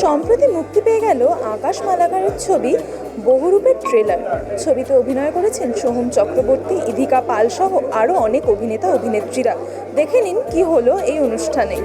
সম্প্রতি মুক্তি পেয়ে গেল আকাশ মালাকারের ছবি বহুরূপের ট্রেলার ছবিতে অভিনয় করেছেন সোহম চক্রবর্তী, ইধিকা পাল সহ আরও অনেক অভিনেতা অভিনেত্রীরা। দেখে নিন কি হলো এই অনুষ্ঠানে।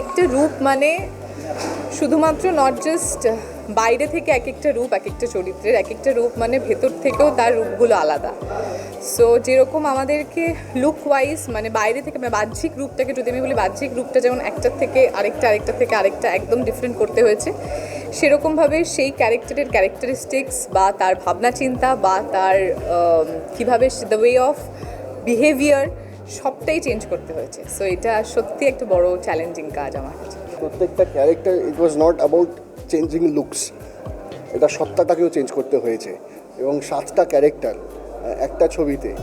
একটা রূপ মানে শুধুমাত্র নট জাস্ট বাইরে থেকে এক একটা রূপ এক একটা চরিত্রের এক একটা রূপ মানে ভেতর থেকেও তার রূপগুলো আলাদা। সো যেরকম আমাদেরকে লুক ওয়াইজ মানে বাইরে থেকে মানে বাহ্যিক রূপটাকে যদি আমি বলি, বাহ্যিক রূপটা যেমন একটার থেকে আরেকটা আরেকটা থেকে আরেকটা একদম ডিফারেন্ট করতে হয়েছে, সেরকমভাবে সেই ক্যারেক্টারের ক্যারেক্টারিস্টিক্স বা তার ভাবনা চিন্তা বা তার কীভাবে দ্য ওয়ে অফ বিহেভিয়ার সবটাই চেঞ্জ করতে হয়েছে। সো এটা সত্যি একটা বড় চ্যালেঞ্জিং কাজ আমার কাছে। প্রত্যেকটা character it was not about changing looks এটা সত্তাটাকেও চেঞ্জ করতে হয়েছে। এবং সাতটা ক্যারেক্টার একটা ছবিতে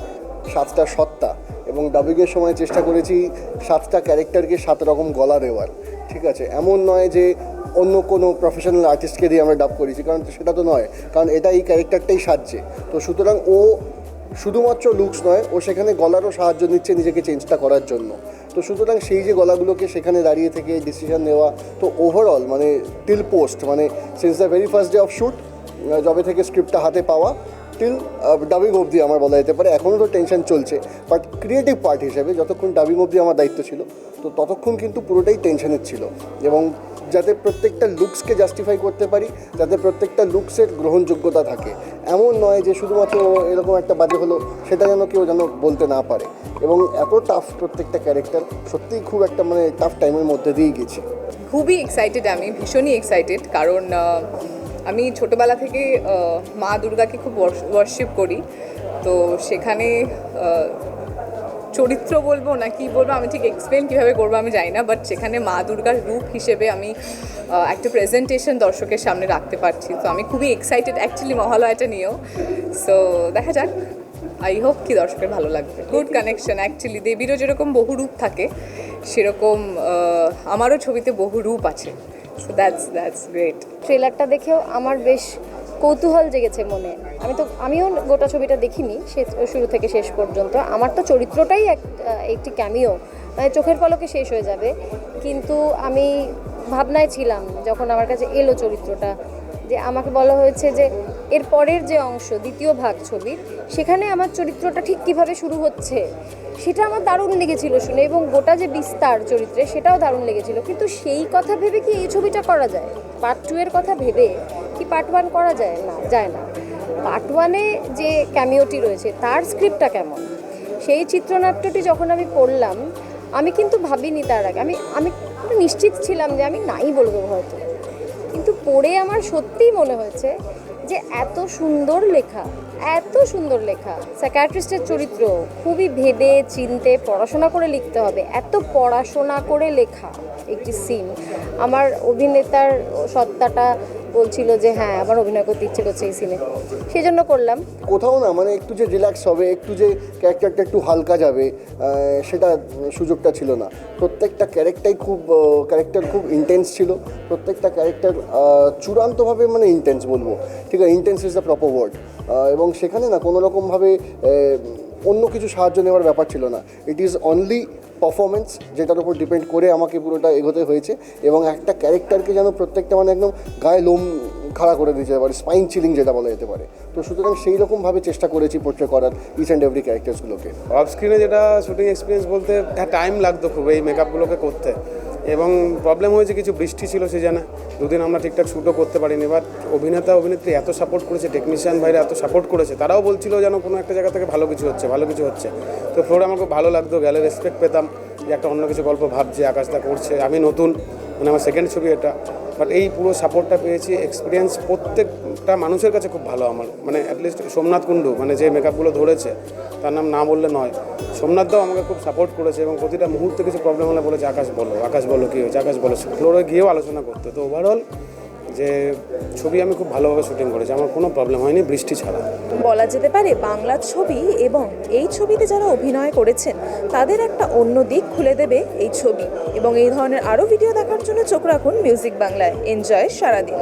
সাতটা সত্তা। এবং ডাবিংয়ের সময় চেষ্টা করেছি সাতটা ক্যারেক্টারকে সাত রকম গলা দেওয়ার। ঠিক আছে? এমন নয় যে অন্য কোনো প্রফেশনাল আর্টিস্টকে দিয়ে আমরা ডাব করেছি। কারণ সেটা তো নয়। কারণ এটা এই ক্যারেক্টারটাই সাজছে। তো সুতরাং ও শুধুমাত্র লুকস নয়, ও সেখানে গলারও সাহায্য নিচ্ছে নিজেকে চেঞ্জটা করার জন্য। তো সুতরাং সেই যে গলাগুলোকে সেখানে দাঁড়িয়ে থেকে ডিসিশন নেওয়া, তো ওভারঅল মানে টিল পোস্ট মানে since the very first day of shoot জবে থেকে স্ক্রিপ্টটা হাতে পাওয়া টিল ডাবিং অবধি আমার বলা যেতে পারে, এখনও তো টেনশন চলছে। বাট ক্রিয়েটিভ পার্ট হিসেবে যতক্ষণ ডাবিং অবধি আমার দায়িত্ব ছিল, তো ততক্ষণ কিন্তু পুরোটাই টেনশনের ছিল। এবং যাতে প্রত্যেকটা লুকসকে জাস্টিফাই করতে পারি, যাতে প্রত্যেকটা লুকসের গ্রহণযোগ্যতা থাকে। এমন নয় যে শুধুমাত্র এরকম একটা বাজে হলো, সেটা যেন কেউ যেন বলতে না পারে। এবং এত টাফ প্রত্যেকটা ক্যারেক্টার সত্যিই খুব একটা মানে টাফ টাইমের মধ্যে দিয়েই গেছে। খুবই এক্সাইটেড আমি ভীষণই এক্সাইটেড কারণ আমি ছোটোবেলা থেকে মা দুর্গাকে খুব ওয়ার্শিপ করি। তো সেখানে চরিত্র বলব না কি বলব, আমি ঠিক এক্সপ্লেন কীভাবে করব আমি জানি না বাট সেখানে মা দুর্গার রূপ হিসেবে আমি একটা প্রেজেন্টেশন দর্শকের সামনে রাখতে পারছি। তো আমি খুবই এক্সাইটেড অ্যাকচুয়ালি মহালয়াটা নিয়েও। সো দেখা যাক। আই হোপ কি দর্শকের ভালো লাগবে। গুড কানেকশন অ্যাকচুয়ালি দেবীরও যেরকম বহু রূপ থাকে, সেরকম আমারও ছবিতে বহু রূপ আছে। সো দ্যাটস দ্যাটস গ্রেট ট্রেলারটা দেখেও আমার বেশ কৌতূহল জেগেছে মনে। আমি তো, আমিও গোটা ছবিটা দেখিনি শুরু থেকে শেষ পর্যন্ত। আমার তো চরিত্রটাই এক একটি ক্যামিও মানে চোখের পলকে শেষ হয়ে যাবে। কিন্তু আমি ভাবনায় ছিলাম, যখন আমার কাছে এলো চরিত্রটা, যে আমাকে বলা হয়েছে যে এর পরের যে অংশ, দ্বিতীয় ভাগ ছবির সেখানে আমার চরিত্রটা ঠিক কীভাবে শুরু হচ্ছে, সেটা আমার দারুণ লেগেছিল শুনে এবং গোটা যে বিস্তার চরিত্রে, সেটাও দারুণ লেগেছিল। কিন্তু সেই কথা ভেবে কি এই ছবিটা করা যায়? পার্ট টু এর কথা ভেবে কি পার্ট ওয়ান করা যায়? না যায় না। পার্ট ওয়ানে যে ক্যামিওটি রয়েছে, তার স্ক্রিপ্টটা কেমন? সেই চিত্রনাট্যটি যখন আমি পড়লাম, আমি কিন্তু ভাবিনি তার আগে। আমি আমি নিশ্চিত ছিলাম যে আমি নাই বলব হয়তো। কিন্তু পড়ে আমার সত্যিই মনে হয়েছে যে এত সুন্দর লেখা, এত সুন্দর লেখা। স্যাকাট্রিস্টের চরিত্র, খুবই ভেবে চিনতে পড়াশোনা করে লিখতে হবে। এত পড়াশোনা করে লেখা একটি সিন আমার অভিনেতার সত্তাটা বলছিল যে হ্যাঁ আমার অভিনয় করতে ইচ্ছে করছে এই সিনে সেই জন্য করলাম। কোথাও না মানে একটু যে রিল্যাক্স হবে, একটু যে ক্যারেক্টারটা একটু হালকা যাবে সেটা সুযোগটা ছিল না। প্রত্যেকটা ক্যারেক্টারই খুব ক্যারেক্টার খুব ইন্টেন্স ছিল। প্রত্যেকটা ক্যারেক্টার চূড়ান্তভাবে মানে ইন্টেন্স বলব। ঠিক আছে intense is the proper word এবং সেখানে না কোনো রকমভাবে অন্য কিছু সাহায্য নেওয়ার ব্যাপার ছিল না। ইট ইজ অনলি পারফরমেন্স যেটার উপর ডিপেন্ড করে আমাকে পুরোটা এগোতে হয়েছে এবং একটা ক্যারেক্টারকে যেন প্রত্যেকটা মানে একদম গায়ে লোম খাড়া করে দিতে পারে স্পাইন চিলিং যেটা বলা যেতে পারে। তো সুতরাং সেই রকমভাবে চেষ্টা করেছি পোর্ট্রে করার ইচ অ্যান্ড এভরি ক্যারেক্টার্সগুলোকে অফ স্ক্রিনে যেটা শুটিং এক্সপিরিয়েন্স বলতে হ্যাঁ টাইম লাগতো খুব এই মেকআপগুলোকে করতে। এবং প্রবলেম হয়েছে কিছু বৃষ্টি ছিল, সে জানে। দুদিন আমরা ঠিকঠাক শ্যুটও করতে পারিনি এবার অভিনেতা, অভিনেত্রী এত সাপোর্ট করেছে টেকনিশিয়ান ভাইরা এত সাপোর্ট করেছে, তারাও বলছিল যেন কোনো একটা জায়গা থেকে ভালো কিছু হচ্ছে, ভালো কিছু হচ্ছে। তো ফ্লোরে আমার খুব ভালো লাগতো, গেলে রেসপেক্ট পেতাম যে একটা অন্য কিছু গল্প ভাবছে, আকাশটা করছে, আমি নতুন। মানে আমার সেকেন্ড ছবি এটা। বাট এই পুরো সাপোর্টটা পেয়েছি এক্সপিরিয়েন্স প্রত্যেকটা মানুষের কাছে খুব ভালো আমার। মানে অ্যাটলিস্ট সোমনাথ কুণ্ডু মানে যে মেকআপগুলো ধরেছে, তার নাম না বললে নয়। সোমনাথদাও আমাকে খুব সাপোর্ট করেছে এবং প্রতিটা মুহূর্তে কিছু প্রবলেম হলে বলেছে, আকাশ বলো আকাশ বলো কী হয়েছে, আকাশ বলো। ফ্লোরে গিয়েও আলোচনা করতে তো ওভারঅল যে ছবি আমি খুব ভালোভাবে শুটিং করেছি, আমার কোনো প্রবলেম হয়নি, বৃষ্টি ছাড়া। বলা যেতে পারে বাংলা ছবি এবং এই ছবিতে যারা অভিনয় করেছেন, তাদের একটা অন্য দিক খুলে দেবে এই ছবি। এবং এই ধরনের আরও ভিডিও দেখার জন্য চোখ রাখুন মিউজিক বাংলায় এনজয় সারাদিন।